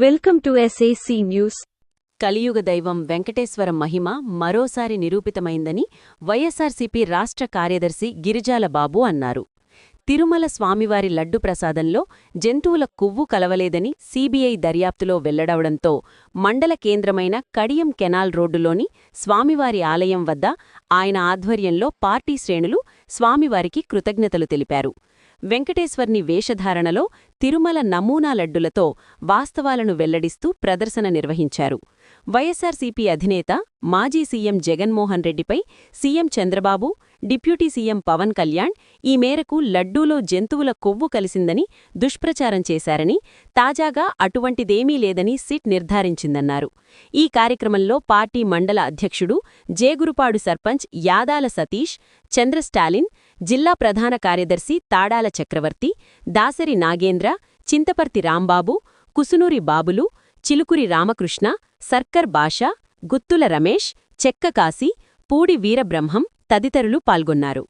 Welcome to SAC news కలియుగ దైవం వెంకటేశ్వర మహిమ మరోసారి నిరూపితమైందని వైఎస్సార్సీపీ రాష్ట్ర కార్యదర్శి గిరిజాల బాబు అన్నారు. తిరుమల స్వామివారి లడ్డు ప్రసాదంలో జంతువుల కొవ్వు కలవలేదని సీబీఐ దర్యాప్తులో వెల్లడవడంతో మండల కేంద్రమైన కడియం కెనాల్ రోడ్డులోని స్వామివారి ఆలయం వద్ద ఆయన ఆధ్వర్యంలో పార్టీ శ్రేణులు స్వామివారికి కృతజ్ఞతలు తెలిపారు. వెంకటేశ్వర్ని వేషధారణలో తిరుమల నమూనా లడ్డులతో వాస్తవాలను వెల్లడిస్తూ ప్రదర్శన నిర్వహించారు. వైఎస్సార్సీపీ అధినేత మాజీ సీఎం జగన్మోహన్ రెడ్డిపై CM Chandrababu deputy CM Pawan Kalyan ఈ మేరకు లడ్డూలో జంతువుల కొవ్వు కలిసిందని దుష్ప్రచారం చేశారని తాజాగా అటువంటిదేమీ లేదని సిట్ నిర్ధారించిందన్నారు. ఈ కార్యక్రమంలో పార్టీ మండల అధ్యక్షుడు జేగురుపాడు సర్పంచ్ యాదాల సతీష్ చంద్ర స్టాలిన్ జిల్లా ప్రధాన కార్యదర్శి తాడాల చక్రవర్తి దాసరి నాగేంద్ర చింతపర్తి రాంబాబు కుసునూరి బాబులు చిలుకురి రామకృష్ణ సర్కర్ బాషా గుత్తుల రమేష్ చెక్కకాశి పూడి వీరబ్రహ్మం తదితరులు పాల్గొన్నారు.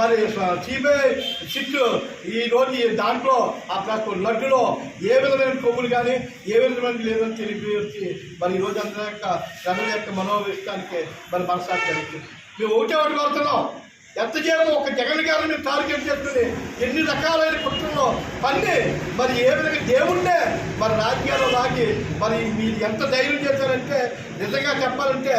మరి సిబిఐ సిట్ ఈ రోజు ఈ దాంట్లో ఆ ప్లస్ లడ్డులో ఏ విధమైన కొమ్ములు కానీ ఏ విధమైన లేదని తెలిపి వచ్చి మరి ఈరోజు రోజు అందరి యొక్క ప్రజల యొక్క మనోవిష్టానికి మరి మనసాక్షి కలిగింది మేము ఒకటే ఒకటి కోరుతున్నాం. ఎంతసేపు ఒక జగన్ గారు మీరు టార్గెట్ చేసుకుని ఎన్ని రకాలైన కుట్రలో పన్ని మరి ఏ విధంగా దేవుణ్ణే మరి రాజకీయాల్లో లాగి మరి మీరు ఎంత ధైర్యం చేశారంటే నిజంగా చెప్పాలంటే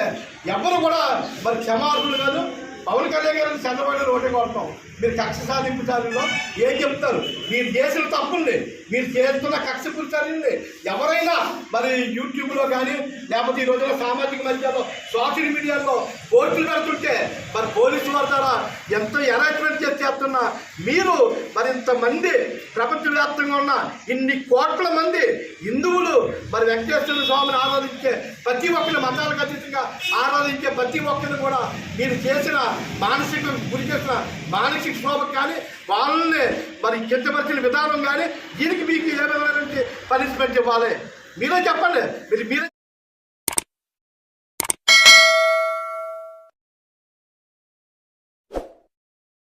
ఎవరు కూడా మరి క్షమార్హులు కాదు. పవన్ కళ్యాణ్ గారు చంద్రబాబు ఒకటే కొడతాం. మీరు కక్ష సాధింపు సాధిలో ఏం చెప్తారు? మీరు చేసిన తప్పుల్ని మీరు చేస్తున్న కక్ష పురుషాలని ఎవరైనా మరి యూట్యూబ్లో కానీ లేకపోతే ఈ రోజుల్లో సామాజిక మధ్యలో సోషల్ మీడియాలో పోస్టులు పెడుతుంటే మరి పోలీసు ఎంతో ఎరాక్మెంట్ చేసి చేస్తున్న మీరు మరింతమంది ప్రపంచవ్యాప్తంగా ఉన్న ఇన్ని కోట్ల మంది హిందువులు మరి వెంకటేశ్వర స్వామిని ఆరాధించే ప్రతి ఒక్కరి మతాలకు అతీతంగా ఆరాధించే ప్రతి ఒక్కరిని కూడా మీరు చేసిన మానసిక గురి చేసిన మానసిక క్షోభకు కానీ వాళ్ళని మరి కించపరిచిన విధానం కానీ దీనికి మీకు ఏ విధమైనటువంటి పనిష్మెంట్ ఇవ్వాలి? మీరే చెప్పండి. మీరు మీరే